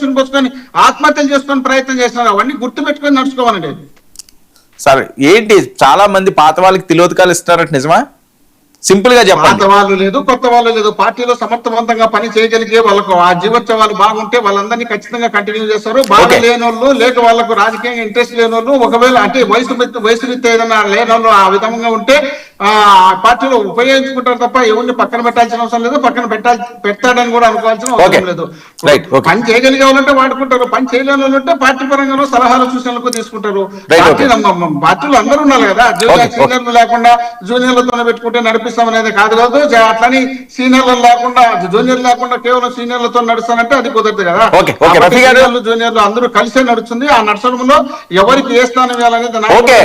Depression పోసుకొని ఆత్మహత్యలు చేసుకొని ప్రయత్నం చేస్తున్నారు అవన్నీ గుర్తు పెట్టుకొని నడుచుకోవాలండి. సరే ఏంటి? చాలా మంది పాత వాళ్ళకి తిలోదకాలు ఇస్తున్నారంట నిజమా? సింపుల్గా పాత చెప్పండి వాళ్ళు లేదు కొత్త వాళ్ళు లేదు. పార్టీలో సమర్థవంతంగా పని చేయగలిగే వాళ్ళకు ఆ జీవోత్సవాలు బాగుంటే వాళ్ళందరినీ ఖచ్చితంగా కంటిన్యూ చేస్తారు. బాగా. లేని వాళ్ళు లేక వాళ్ళకు రాజకీయంగా ఇంట్రెస్ట్ లేని వాళ్ళు ఒకవేళ అంటే వయసు వయసు రీత్యా ఏదైనా లేని వాళ్ళు ఆ విధంగా ఉంటే ఆ పార్టీలో ఉపయోగించుకుంటారు తప్ప ఎవరిని పక్కన పెట్టాల్సిన అవసరం లేదు. పక్కన పెట్టాలి పెట్టాడని కూడా అనుకోవాల్సిన. అవసరం లేదు. పని చేయగలిగే వాళ్ళంటే వాడుకుంటారు. పని చేయలేని వాళ్ళంటే పార్టీ పరంగా సలహాలు సూచనలకు తీసుకుంటారు. పార్టీ పార్టీలు అందరూ ఉండాలి కదా. సీనియర్లు లేకుండా జూనియర్లతోనే పెట్టుకుంటే నడిపిస్తాం అనేది కాదు కాదు. అట్లని సీనియర్లు లేకుండా జూనియర్ లేకుండా కేవలం సీనియర్లతో నడుస్తానంటే అది కుదరదు కదా. జూనియర్లు అందరూ కలిసే నడుస్తుంది. ఆ నడచడంలో ఎవరికి ఏ స్థానం ఇవ్వాలనేది.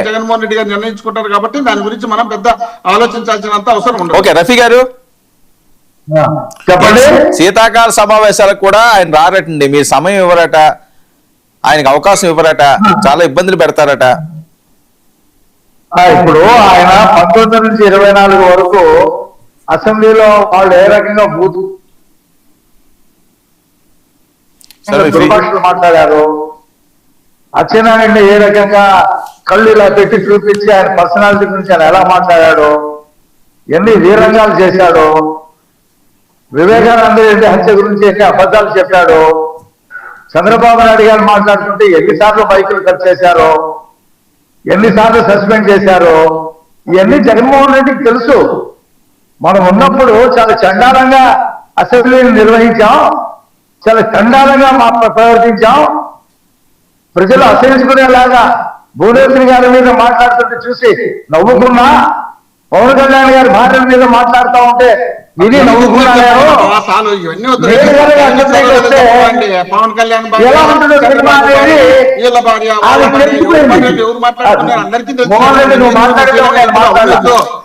జగన్మోహన్ రెడ్డి గారు నిర్ణయించుకుంటారు కాబట్టి దాని గురించి మనం పెద్ద ఆలోచించాల్సినంత అవసరం ఉండదు. ఓకే రఫీ గారు? చెప్పండి. శీతాకాల సమావేశాలకు కూడా ఆయన రారటండి. మీరు సమయం ఇవ్వరట ఆయనకు అవకాశం ఇవ్వరట చాలా ఇబ్బందులు పెడతారట. ఆ, ఇప్పుడు ఆయన పంతొమ్మిది నుంచి ఇరవై నాలుగు వరకు అసెంబ్లీలో వాళ్ళు ఏ రకంగా బూత్ మాట్లాడారు? అచ్చెన్నాయుడిని ఏ రకంగా కళ్ళు ఇలా పెట్టి చూపించి ఆయన పర్సనాలిటీ గురించి ఆయన ఎలా మాట్లాడాడు ఎన్ని వీరంగాలు చేశాడు వివేకానంద రెడ్డి హత్య గురించి ఎన్ని అబద్ధాలు చెప్పాడు చంద్రబాబు నాయుడు గారు మాట్లాడుతుంటే ఎన్నిసార్లు బైకులు కట్ చేశారు ఎన్నిసార్లు సస్పెండ్ చేశారు ఇవన్నీ జగన్మోహన్ రెడ్డికి తెలుసు. మనం ఉన్నప్పుడు చాలా చండాలంగా అసెంబ్లీని నిర్వహించాం చాలా చండాలంగా మా ప్రవర్తించాం. ప్రజలు అసహించుకునేలాగా భువనేశ్వరి గారి మీద మాట్లాడుతుంటే చూసి నవ్వుకున్నా. పవన్ కళ్యాణ్ గారి భార్య మీద మాట్లాడుతూ ఉంటే ఇది నవ్వుకున్నా నేను. ఆ చాలు, ఇవన్నీ వద్దు. నేను కనుక అసెంబ్లీకి వస్తే చెప్పండి. పవన్ కళ్యాణ్.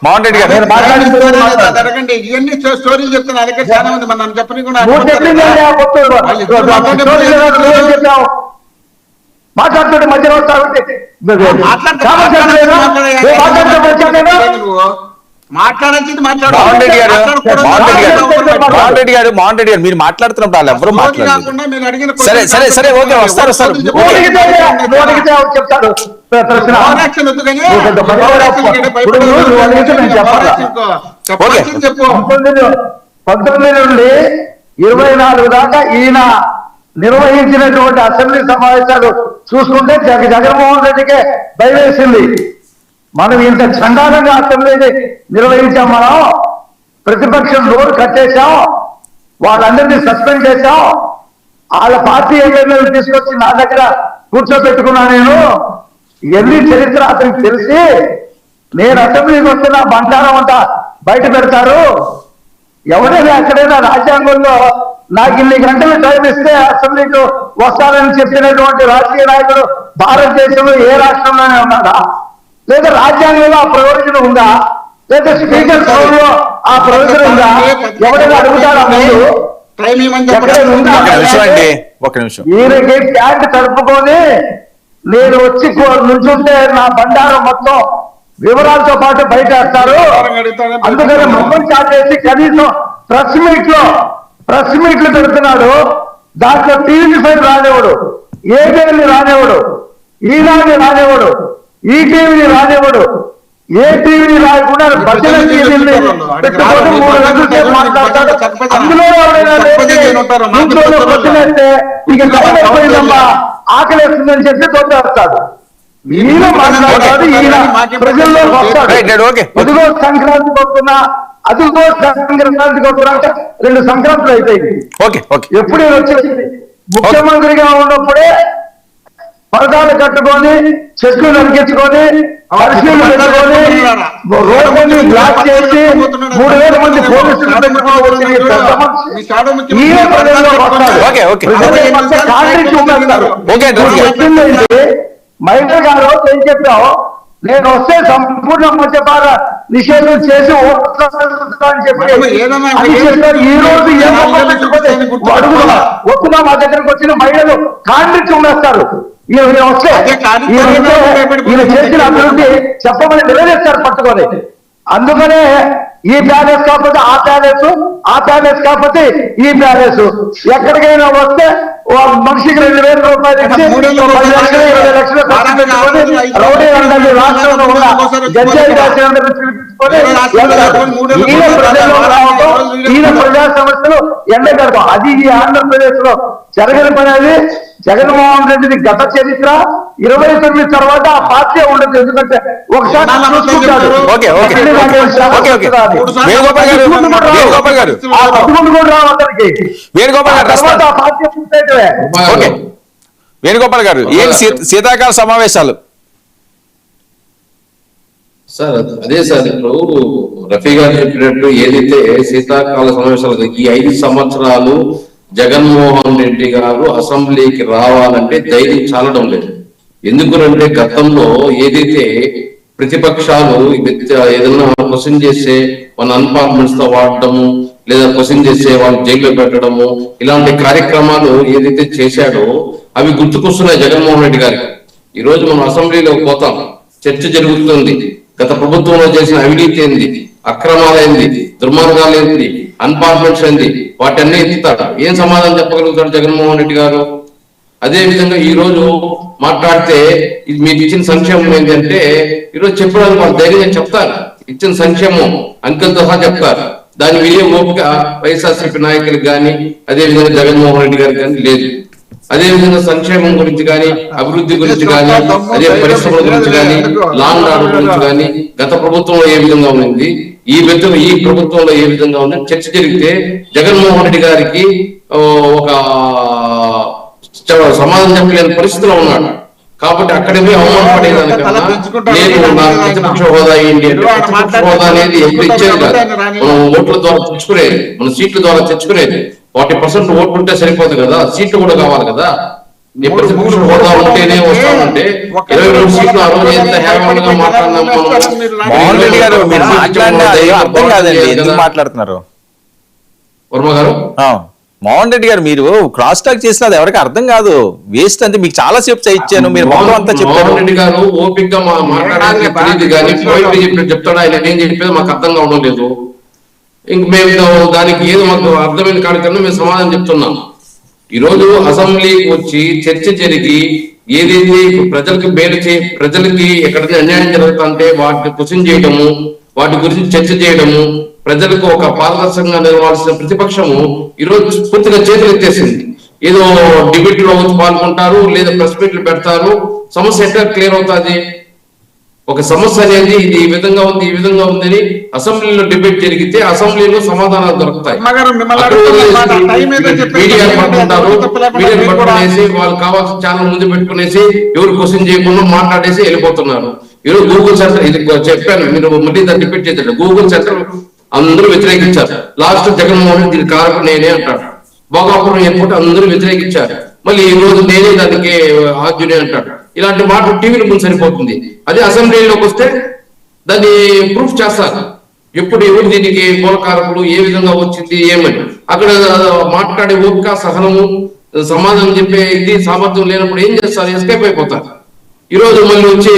మోహన్ రెడ్డి గారు ఇవన్నీ స్టోరీలు చెప్తున్నా అదే చాలా మంది. మన నన్ను చెప్పని కూడా మాట్లాడుతుంటే మధ్యలో వచ్చాకేనా? మాట్లాడాల్సింది మాట్లాడు గారు గారు గారు గారు మీరు మాట్లాడుతున్నప్పుడు వాళ్ళు ఎవరు మాట్లాడారు సరే, సరే, సరే, ఓకే, వస్తారు, వస్తారు. చెప్తాడు పంతొమ్మిది నుండి ఇరవై నాలుగు దాకా ఈయన నిర్వహించినటువంటి అసెంబ్లీ సమావేశాలు చూసుకుంటే జగ జగన్మోహన్ రెడ్డికే భయవేసింది మనం ఇంత చండాలంగా అసెంబ్లీని నిర్వహించాం మనం ప్రతిపక్షం నోరు కట్టేశాం. వాళ్ళందరినీ సస్పెండ్ చేశాం. వాళ్ళ పార్టీ ఎమ్మెల్యేలు తీసుకొచ్చి నా దగ్గర కూర్చోబెట్టుకున్నా నేను. ఎన్ని చరిత్ర అతనికి తెలిసి నేను అసెంబ్లీకి వస్తున్న బంటారం అంతా బయట పెడతారు. ఎవరైనా ఎక్కడైనా రాజ్యాంగంలో నాకు ఇన్ని గంటలు టైం ఇస్తే అసెంబ్లీకి వస్తానని చెప్పినటువంటి రాజకీయ నాయకుడు భారతదేశంలో ఏ రాష్ట్రంలోనే ఉన్నాడా? లేదా రాజ్యాంగంలో ఆ ప్రయోజనం ఉందా? లేదా స్పీకర్ సభలో ఆ ప్రయోజనం ఉందా? ఎవరైనా అడుగుతారా నిమిషం ఈయనకి ప్యాంట్ తడుపుకొని నేను వచ్చి నుంచుంటే నా బండారం మొత్తం వివరాలతో పాటు బయట వేస్తారు అందుకని మొత్తం చాట్ చేసి కనీసం ప్రెస్ మీట్లో ప్రెస్ మీట్లు పెడుతున్నాడు దాంట్లో టీవీ ఫైవ్ రానివాడు ఏటీవీని రానివాడు ఈనాడిని రానివాడు ఈ టీవీని రానివాడు ఏ టీవీని రాయకుండా బద్దల టీవీని పెట్టుకొని మూడు గంటల సేపు మాట్లాడతాడు. అందులో ఇంట్లోనే పొద్దునేస్తే ఇక ఆకలేస్తుందని చెప్పి తొందరస్తాడు ఈయన ఈయన ప్రజల్లో. ఇదిగో సంక్రాంతికి వస్తున్నా అదిగో సంక్రాంతికి వస్తున్నా అంటే రెండు సంక్రాంతులు అయిపోయింది. Okay okay. ఎప్పుడు వచ్చేసి ముఖ్యమంత్రిగా ఉన్నప్పుడే పరదాలు కట్టుకొని చెట్లు నరికించుకొని పరిశీలన పెట్టుకొని రోడ్డుని బ్లాక్ చేసి మూడు వేల మంది పోలీసులు కాంట్రాక్ట్ మహిళ గారు ఏం చెప్పావు? నేను వస్తే సంపూర్ణ మద్యపాన నిషేధం చేసి అని చెప్పి. ఈ రోజు అడుగుతున్నా వస్తున్నా మా దగ్గరకు వచ్చిన మహిళలు ఉమ్మేస్తారు ఈయన వస్తే ఈయన చేసిన అభివృద్ధి చెప్పమని నిలదీస్తారు పట్టుకొని. అందుకనే ఈ ప్యాలెస్ కాకపోతే ఆ ప్యాలెస్ ఆ ప్యాలెస్ కాకపోతే ఈ ప్యాలెస్. ఎక్కడికైనా వస్తే మనిషికి రెండు వేల రూపాయలు ఇచ్చి రౌడీ రాష్ట్రంలో ఉన్న గంజాయి. ఈయన ప్రజా సమస్యలు ఎండగడతాం అది ఈ ఆంధ్రప్రదేశ్లో జరగని పని అది. జగన్మోహన్ రెడ్డిది గత చరిత్ర ఇరవై తొమ్మిది తర్వాత ఆ పార్టీ ఉండదు. ఎందుకంటే ఒకసారి. వేణుగోపాల్ గారు వేణుగోపాల్ గారు ఆ పదకొండు కూడా రావు అతనికి. వేణుగోపాల్ గారు తర్వాత రెస్పాండ్ ఆ పార్టీ పూర్తయితే ఓకే. వేణుగోపాల్ గారు ఏం శీతాకాల సమావేశాలు? సార్ అదే సార్ ఇప్పుడు రఫీ గారు చెప్పినట్టు ఏదైతే శీతాకాల సమావేశాలు ఈ ఐదు సంవత్సరాలు జగన్మోహన్ రెడ్డి గారు అసెంబ్లీకి రావాలంటే ధైర్యం చాలడం లేదు. ఎందుకంటే గతంలో ఏదైతే ప్రతిపక్షాలు ఏదైనా క్వశ్చన్ చేసే వాళ్ళ అన్పార్ట్మెంట్స్తో వాడటము లేదా క్వశ్చన్ చేసే వాళ్ళు జైల్లో పెట్టడము ఇలాంటి కార్యక్రమాలు ఏదైతే చేశాడో అవి గుర్తుకొస్తున్నాయి జగన్మోహన్ రెడ్డి గారికి. ఈ రోజు మనం అసెంబ్లీలో పోతాం. చర్చ జరుగుతుంది. గత ప్రభుత్వంలో చేసిన అవినీతి ఏంది? అక్రమాలు ఏంది? దుర్మార్గాలు ఏంది? అన్పార్ట్మెంట్స్ ఏంది? వాటన్నీ ఎత్తుతాడు ఏం సమాధానం చెప్పగలుగుతాడు జగన్మోహన్ రెడ్డి గారు? అదే విధంగా ఈ రోజు మాట్లాడితే ఇది మీకు ఇచ్చిన సంక్షేమం ఏంటంటే ఈ రోజు చెప్పడానికి వాళ్ళు ధైర్యంగా చెప్తారు. ఇచ్చిన సంక్షేమం అంకెలతో సహా చెప్తారు. దాని విలువ ఓపిక వైఎస్ఆర్సీపీ నాయకులకు కానీ అదే విధంగా జగన్మోహన్ రెడ్డి గారికి కానీ లేదు. అదే విధంగా సంక్షేమం గురించి కానీ అభివృద్ధి గురించి కానీ అదే పరిశ్రమల గురించి కానీ లాంగ్ ఆర్డర్ గురించి కానీ గత ప్రభుత్వంలో ఏ విధంగా ఉంది ఈ విధంగా ఈ ప్రభుత్వంలో ఏ విధంగా ఉంది చర్చ జరిగితే జగన్మోహన్ రెడ్డి గారికి ఒక సమాధానం చెప్పలేని పరిస్థితిలో ఉన్నాడు. కాబట్టి అక్కడే అవమానపడేదానికన్నా నేను నాకు ప్రతిపక్ష హోదా ఏంటి ప్రతిపక్ష హోదా అనేది ఎప్పుడు ఇచ్చేది కాదు. మనం ఓట్ల ద్వారా తెచ్చుకునేది మన సీట్ల ద్వారా తెచ్చుకునేది. ఫార్టీ పర్సెంట్ ఓట్లు ఉంటే సరిపోదు కదా సీట్లు కూడా కావాలి కదా. హోదా ఉంటేనే ఇరవై రెండు సీట్లు ఎంత హేమంగా మాట్లాడినాం కాదండి ఎందుకు మాట్లాడుతున్నారు? వర్మ గారు? ఆ, మోహన్ రెడ్డి గారు మీరు క్రాస్ టాక్ చేసిన అది ఎవరికి అర్థం కాదు. వేస్ట్ అంతే మీకు చాలా సేపు ఇచ్చాను మీరు మొత్తం అంతా చెప్పారు. మోహన్ రెడ్డి గారు ఓపిక గా మా- మాట్లాడాలని తెలియదు కానీ పోయిట్ చెప్పినట్టు చెప్తాడు ఆయన ఏం చెప్పేది మాకు అర్థం కావడం లేదు ఇంక మేము దానికి ఏదో మాకు అర్థమైన కాడికన్నా మేము సమాధానం చెప్తున్నాం. ఈరోజు అసెంబ్లీకి వచ్చి చర్చ జరిగి ఏదైతే ప్రజలకు మేలు చే ప్రజలకి ఎక్కడైతే అన్యాయం జరుగుతుంటే వాటిని క్వశ్చన్ చేయడము వాటి గురించి చర్చ చేయడము ప్రజలకు ఒక పారదర్శకంగా నిలవాల్సిన ప్రతిపక్షము ఈ రోజు పూర్తిగా చేతులు ఎత్తేసింది ఏదో డిబేట్లో వచ్చి పాల్గొంటారు లేదా ప్రెస్ మీట్లు పెడతారు సమస్య ఎట్లా క్లియర్ అవుతుంది? ఒక సమస్య అనేది ఇది ఈ విధంగా ఉంది ఈ విధంగా ఉందని అసెంబ్లీలో డిబేట్ జరిగితే అసెంబ్లీలో సమాధానాలు దొరుకుతాయి. మీడియా పట్టుకుంటారు పట్టుకునేసి వాళ్ళు కావాల్సిన ఛానల్ ముందు పెట్టుకునేసి ఎవరు క్వశ్చన్ చేయకుండా మాట్లాడేసి వెళ్ళిపోతున్నారు. ఈరోజు గూగుల్ సెంటర్ ఇది చెప్పాను మీరు మళ్ళీ దాన్ని రిపీట్ చేశారు గూగుల్ సెంటర్ అందరూ వ్యతిరేకించారు. లాస్ట్ జగన్మోహన్ రెడ్డి దీని కారణం నేనే అంటాడు. భోగాపురం ఎయిర్పోర్ట్ అందరూ వ్యతిరేకించారు. మళ్ళీ ఈ రోజు నేనే దానికి ఆద్యునే అంటాడు. ఇలాంటి మాటలు టీవీలో ముందు సరిపోతుంది. అదే అసెంబ్లీలోకి వస్తే దాన్ని ప్రూఫ్ చేస్తారు. ఎప్పుడు ఎవరు దీనికి మూలకారకులు ఏ విధంగా వచ్చింది ఏమని. అక్కడ మాట్లాడే ఓపిక సహనము సమాధానం చెప్పే ఇది సామర్థ్యం లేనప్పుడు ఏం చేస్తారు? ఎస్కేప్ అయిపోతారు. ఈ రోజు మళ్ళీ వచ్చి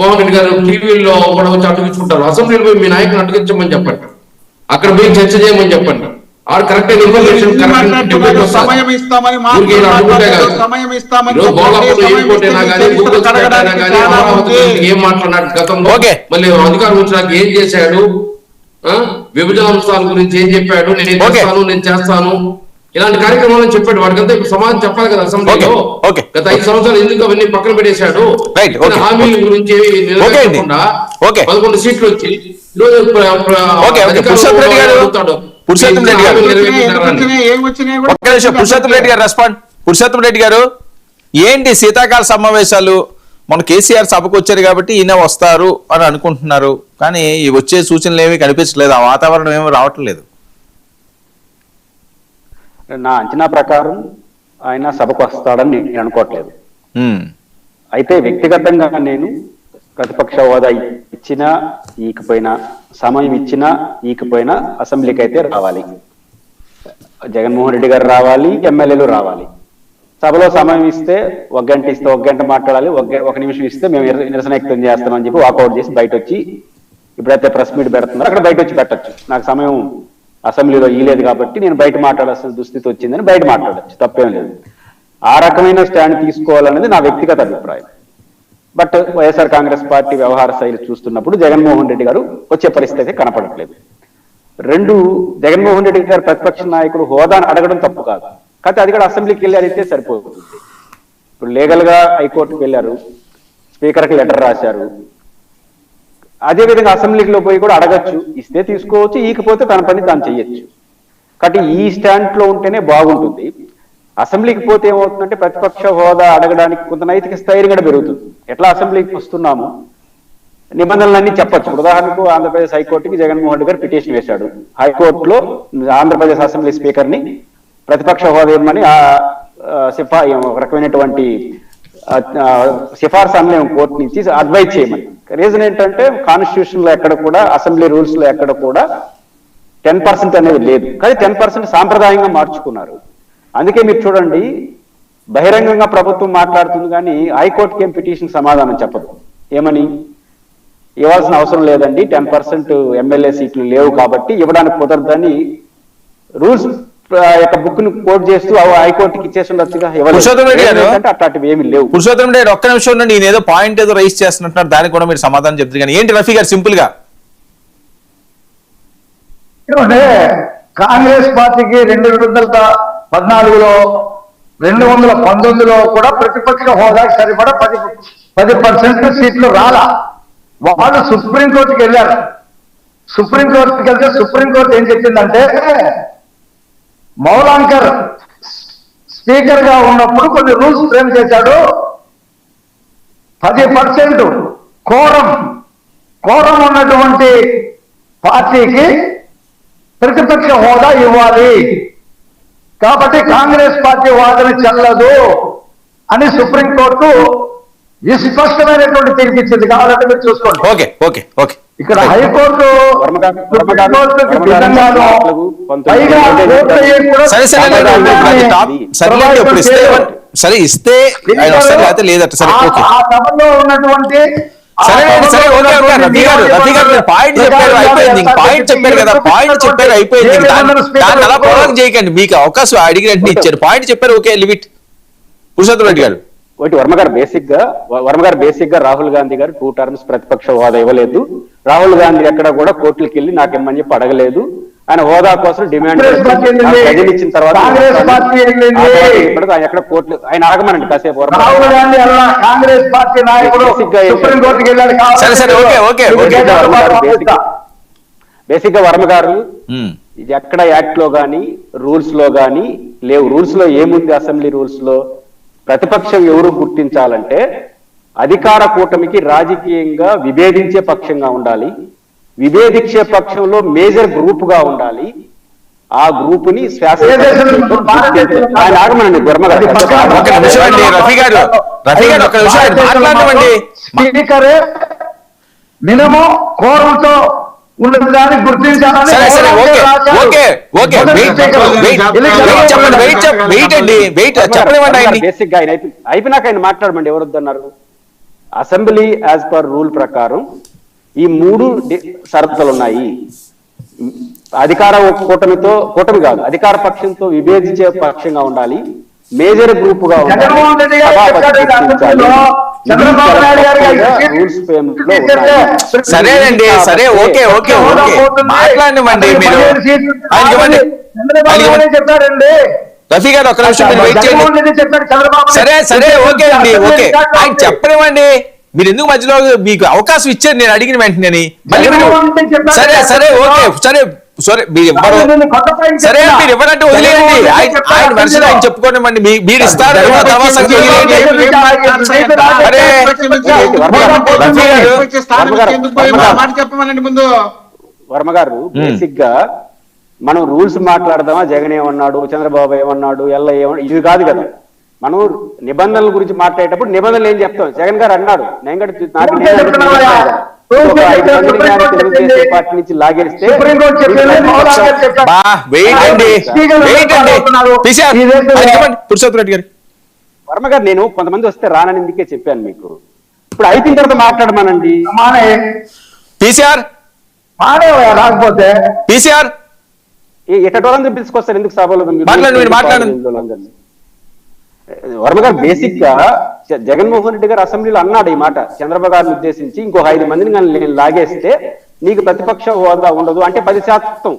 మోహన్ రెడ్డి గారు టీవీలో కూడా వచ్చి అటుగించుకుంటారు అసెంబ్లీలో పోయి మీ నాయకుని అటుగించమని చెప్పండి. అక్కడ పోయి చర్చ చేయమని చెప్పండి. ఆడు కరెక్ట్ ఇన్ఫర్మేషన్? సమయం ఇస్తామని. సమయం ఇస్తామని. ఏం మాట్లాడినాడు గతంలో ఓకే. మళ్ళీ అధికారం వచ్చినాక ఏం చేశాడు? విభజన అంశాల గురించి ఏం చెప్పాడు నేను. చేస్తాను నేను చేస్తాను ఇలాంటి కార్యక్రమాలను చెప్పాడు వాడికంతా ఇప్పుడు సమాధానం చెప్పాలి కదా అసెంబ్లీలో. గత ఐదు సంవత్సరాలు ఎందుకు అవన్నీ పక్కన పెట్టేశాడు. హామీల గురించి. పదకొండు సీట్లు వచ్చి పురుషోత్తం రెడ్డి గారు. ఒక్క నిమిషం పురుషోత్తం రెడ్డి గారు రెస్పాండ్ పురుషోత్తం రెడ్డి గారు ఏంటి శీతాకాల సమావేశాలు? మన కేసీఆర్ సభకు వచ్చారు కాబట్టి ఈయన వస్తారు అని అనుకుంటున్నారు. కానీ ఈ వచ్చే సూచనలు ఏమీ కనిపించలేదు ఆ వాతావరణం ఏమీ రావట్లేదు. నా అంచనా ప్రకారం ఆయన సభకు వస్తాడని నేను అనుకోవట్లేదు. అయితే వ్యక్తిగతంగా నేను ప్రతిపక్ష హోదా ఇచ్చినా ఈకపోయినా సమయం ఇచ్చినా ఈకపోయినా అసెంబ్లీకి అయితే రావాలి. జగన్మోహన్ రెడ్డి గారు రావాలి ఎమ్మెల్యేలు రావాలి. సభలో సమయం ఇస్తే ఒక గంట ఇస్తే ఒక గంట మాట్లాడాలి ఒక ఒక నిమిషం ఇస్తే మేము నిరసన వ్యక్తం చేస్తామని చెప్పి వాకౌట్ చేసి బయట వచ్చి ఇప్పుడైతే ప్రెస్ మీట్ పెడుతున్నారు. అక్కడ బయట వచ్చి పెట్టొచ్చు. నాకు సమయం అసెంబ్లీలో ఇయలేదు కాబట్టి నేను బయట మాట్లాడాల్సిన దుస్థితి వచ్చిందని బయట మాట్లాడొచ్చు. తప్పేం లేదు. ఆ రకమైన స్టాండ్ తీసుకోవాలనేది నా వ్యక్తిగత అభిప్రాయం. బట్ వైఎస్ఆర్ కాంగ్రెస్ పార్టీ వ్యవహార శైలి చూస్తున్నప్పుడు జగన్మోహన్ రెడ్డి గారు వచ్చే పరిస్థితి కనపడట్లేదు. రెండు జగన్మోహన్ రెడ్డి గారు ప్రతిపక్ష నాయకుడు హోదాను అడగడం తప్పు కాదు. కాకపోతే అది కూడా అసెంబ్లీకి వెళ్ళి అడిగితే సరిపోతుంది. ఇప్పుడు లీగల్గా హైకోర్టుకి వెళ్ళారు స్పీకర్కి లెటర్ రాశారు. అదే విధంగా అసెంబ్లీలో పోయి కూడా అడగచ్చు ఇస్తే తీసుకోవచ్చు ఈకపోతే తన పని తాను చేయొచ్చు కాబట్టి ఈ స్టాండ్లో ఉంటేనే బాగుంటుంది. అసెంబ్లీకి పోతే ఏమవుతుందంటే ప్రతిపక్ష హోదా అడగడానికి కొంత నైతిక స్థైర్యం కూడా పెరుగుతుంది. ఎట్లా అసెంబ్లీకి వస్తున్నాము నిబంధనలన్నీ చెప్పచ్చు. ఉదాహరణకు ఆంధ్రప్రదేశ్ హైకోర్టుకి జగన్మోహన్ రెడ్డి గారు పిటిషన్ వేశాడు. హైకోర్టులో ఆంధ్రప్రదేశ్ అసెంబ్లీ స్పీకర్ని ప్రతిపక్ష హోదా ఇవ్వమని ఆ సిఫా ఒక రకమైనటువంటి సిఫార్సు అన్వయం కోర్టు నుంచి అడ్వైజ్ చేయమని. రీజన్ ఏంటంటే కాన్స్టిట్యూషన్లో ఎక్కడ కూడా అసెంబ్లీ రూల్స్లో ఎక్కడ కూడా టెన్ పర్సెంట్ అనేది లేదు. కానీ టెన్ పర్సెంట్ సాంప్రదాయంగా మార్చుకున్నారు. అందుకే మీరు చూడండి బహిరంగంగా ప్రభుత్వం మాట్లాడుతుంది కానీ హైకోర్టుకి ఏం పిటిషన్ సమాధానం చెప్పదు. ఏమని? ఇవ్వాల్సిన అవసరం లేదండి టెన్ పర్సెంట్ ఎమ్మెల్యే సీట్లు లేవు కాబట్టి ఇవ్వడానికి కుదరదని రూల్స్ యొక్క బుక్ను కోట్ చేస్తూ అవి హైకోర్టుకి ఇచ్చేసి ఉండొచ్చుగా అట్లాంటివి ఏమి లేవు. పురుషోత్తం రెడ్డి ఒక్క నిమిషం ఉండండి నేను ఏదో పాయింట్ ఏదో రైస్ చేస్తున్నట్టున్నారు దానికి కూడా మీరు సమాధానం చెప్తారు. కానీ ఏంటి రఫీ గారు సింపుల్గా కాంగ్రెస్ పార్టీకి రెండు వందల పద్నాలుగులో రెండు వందల పంతొమ్మిదిలో కూడా ప్రతిపక్ష హోదాకి సరిపడా పది పది పర్సెంట్ సీట్లు రాలా. వాళ్ళు సుప్రీంకోర్టుకి వెళ్ళారు. సుప్రీంకోర్టుకి వెళ్తే సుప్రీంకోర్టు ఏం చెప్పిందంటే మౌలాంకర్ స్పీకర్గా ఉన్నప్పుడు కొన్ని రూల్స్ ఫ్రేమ్ చేశాడు. పది పర్సెంట్ కోరం కోరం ఉన్నటువంటి పార్టీకి ప్రతిపక్ష హోదా ఇవ్వాలి. కాబట్టి కాంగ్రెస్ పార్టీ వాదన చెల్లదు అని సుప్రీంకోర్టు ఈ స్పష్టమైనటువంటి తీర్పు ఇచ్చింది. కావాలంటే మీరు చూసుకోండి. Okay okay okay. ఇక్కడ హైకోర్టు సరే ఇస్తే లేదట సరే ఆ సభలో ఉన్నటువంటి పాయింట్ చెప్పారు అయిపోయింది. ఇంక పాయింట్ చెప్పారు కదా పాయింట్ చెప్పారు అయిపోయింది. ఇంక దాన్ని దాన్ని అలా ప్రొలాంగ్ చేయకండి. మీకు అవకాశం అడిగిన వెంటనే ఇచ్చారు. పాయింట్ చెప్పారు ఓకే లిమిట్. పురుషోత్తం రెడ్డి గారు. ఒకటి వర్మ గారు బేసిక్గా వర్మ గారు బేసిక్గా రాహుల్ గాంధీ గారు టూ టర్మ్స్ ప్రతిపక్ష హోదా ఇవ్వలేదు. రాహుల్ గాంధీ ఎక్కడ కూడా కోర్టులకు వెళ్ళి నాకేమని చెప్పి అడగలేదు. ఆయన హోదా కోసం డిమాండ్. ప్రజలు ఇచ్చిన తర్వాత ఆయన ఎక్కడ కోర్టు ఆయన అడగమనండి కాసేపు కాంగ్రెస్ పార్టీ నాయకుడు సుప్రీం కోర్టుకి బేసిక్గా వర్మ గారు. ఇది ఎక్కడ యాక్ట్లో గాని రూల్స్లో గాని లేవు. రూల్స్లో ఏముంది అసెంబ్లీ రూల్స్లో? ప్రతిపక్షం ఎవరు గుర్తించాలంటే అధికార కూటమికి రాజకీయంగా విభేదించే పక్షంగా ఉండాలి. విభేదించే పక్షంలో మేజర్ గ్రూప్గా ఉండాలి. ఆ గ్రూప్ని ఆగమనండి వర్మ గారు అది పక్కన ఒక నిమిషం అండి, రఫీ గారు. రఫీ గారు, ఒక్క నిమిషం ఆయన మాట్లాడనివ్వండి. స్పీకరే మినిమం కోరంతో ఉన్నదాన్ని గుర్తించాలని సరే సరే okay okay okay wait wait wait చెప్పండి వెయిట్ చెప్ వెయిట్ అండి వెయిట్ చెప్పనివ్వండి ఆయన్ని. బేసిక్గా ఆయన అయిపోయి అయిపోయినాక ఆయన మాట్లాడమండి ఎవరు వద్దన్నారు అసెంబ్లీ యాజ్ పర్ రూల్ ప్రకారం ఈ మూడు షరతులు ఉన్నాయి. అధికార కూటమితో కూటమి కాదు అధికార పక్షంతో విభేదించే పక్షంగా ఉండాలి. మేజర్ గ్రూప్గా. సరేనండి సరే ఓకే ఓకే ఓకే. మాట్లాడివ్వండి మీరు. చెప్పాడండి రఫీ గారు ఒక్క నిమిషం. సరే సరే ఓకే అండి ఓకే. ఆయన చెప్పనివ్వండి. మీరు ఎందుకు మధ్యలో మీకు అవకాశం ఇచ్చారు నేను అడిగిన వెంటనే. సరే సరే ఓకే సరే సరే మీరు ఇవ్వరు సరే. మీరు వదిలేయండి ఆయన చెప్పాడు ఆయన. చెప్పుకోనివ్వండి మీరు ఇస్తారు తర్వాత వర్మ గారు బేసిక్గా మనం రూల్స్ మాట్లాడదామా జగన్ ఏమన్నాడు చంద్రబాబు ఏమన్నాడు ఎల్ల ఏమన్నాడు ఇది కాదు కదా మనం నిబంధనల గురించి మాట్లాడేటప్పుడు నిబంధనలు ఏం చెప్తాం? జగన్ గారు అన్నాడు నేను. పార్టీ నుంచి లాగేస్తే వర్మ గారు నేను కొంతమంది వస్తే రానని ఇందుకే చెప్పాను మీకు. ఇప్పుడు అయిపోయిన తర్వాత మాట్లాడమానండి. పిసిఆర్ రాకపోతే. పీసీఆర్ పిలుచుకొస్తారు ఎందుకు సభలో మాట్లాడండి, మీరు మాట్లాడండి. వర్మ గారు బేసిక్గా జగన్మోహన్ రెడ్డి గారు అసెంబ్లీలో అన్నాడు ఈ మాట. చంద్రబాబు గారిని ఉద్దేశించి ఇంకో ఐదు మందిని కానీ నేను లాగేస్తే నీకు ప్రతిపక్ష హోదా ఉండదు అంటే పది శాతం.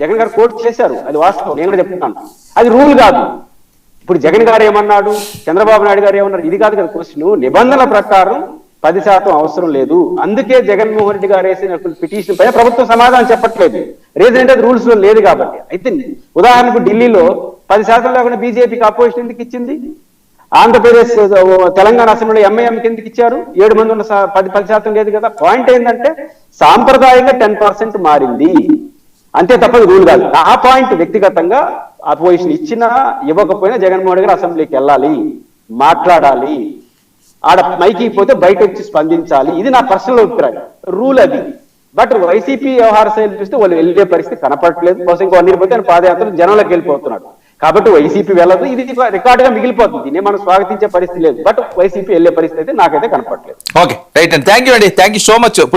జగన్ గారు కోర్టు చేశారు. అది వాస్తవం. నేను కూడా చెప్తున్నాను. అది రూల్ కాదు. ఇప్పుడు జగన్ గారు ఏమన్నాడు? చంద్రబాబు నాయుడు గారు ఏమన్నారు? ఇది కాదు కదా క్వశ్చన్. నిబంధనల ప్రకారం పది శాతం అవసరం లేదు. అందుకే జగన్మోహన్ రెడ్డి గారు వేసిన పిటిషన్ పైన ప్రభుత్వం సమాధానం చెప్పట్లేదు. రీజన్ అంటే రూల్స్లో లేదు కాబట్టి. అయితే ఉదాహరణకు ఢిల్లీలో పది శాతం లేకుండా బీజేపీకి అపోజిషన్ ఎందుకు ఇచ్చింది? ఆంధ్రప్రదేశ్ తెలంగాణ అసెంబ్లీలో ఎంఐఎంకి ఎందుకు ఇచ్చారు? ఏడు మంది ఉన్న పది పది శాతం లేదు కదా. పాయింట్ ఏంటంటే సాంప్రదాయంగా టెన్ పర్సెంట్ మారింది. అంతే తప్ప రూల్ కాదు. ఆ పాయింట్ వ్యక్తిగతంగా అపోజిషన్ ఇచ్చినా ఇవ్వకపోయినా జగన్మోహన్ గారు అసెంబ్లీకి వెళ్ళాలి. మాట్లాడాలి. ఆడ మైకి పోతే బయట వచ్చి స్పందించాలి. ఇది నా పర్సనల్ అభిప్రాయం. రూల్ అది. బట్ వైసీపీ వ్యవహార శైలి చూస్తే వాళ్ళు వెళ్ళే పరిస్థితి కనపడట్లేదు. బహుశా ఇంకో అన్ని పోతే పాదయాత్ర జనంలోకి వెళ్ళిపోతున్నాడు. కాబట్టి వైసీపీ వెళ్ళదు. ఇది రికార్డ్గా మిగిలిపోతుంది. దీన్ని మనం స్వాగతించే పరిస్థితి లేదు. బట్ వైసీపీ వెళ్ళే పరిస్థితి అయితే నాకైతే కనపడలేదు ఓకే. రైట్ అండి. థ్యాంక్ యూ అండి. Thank you so much.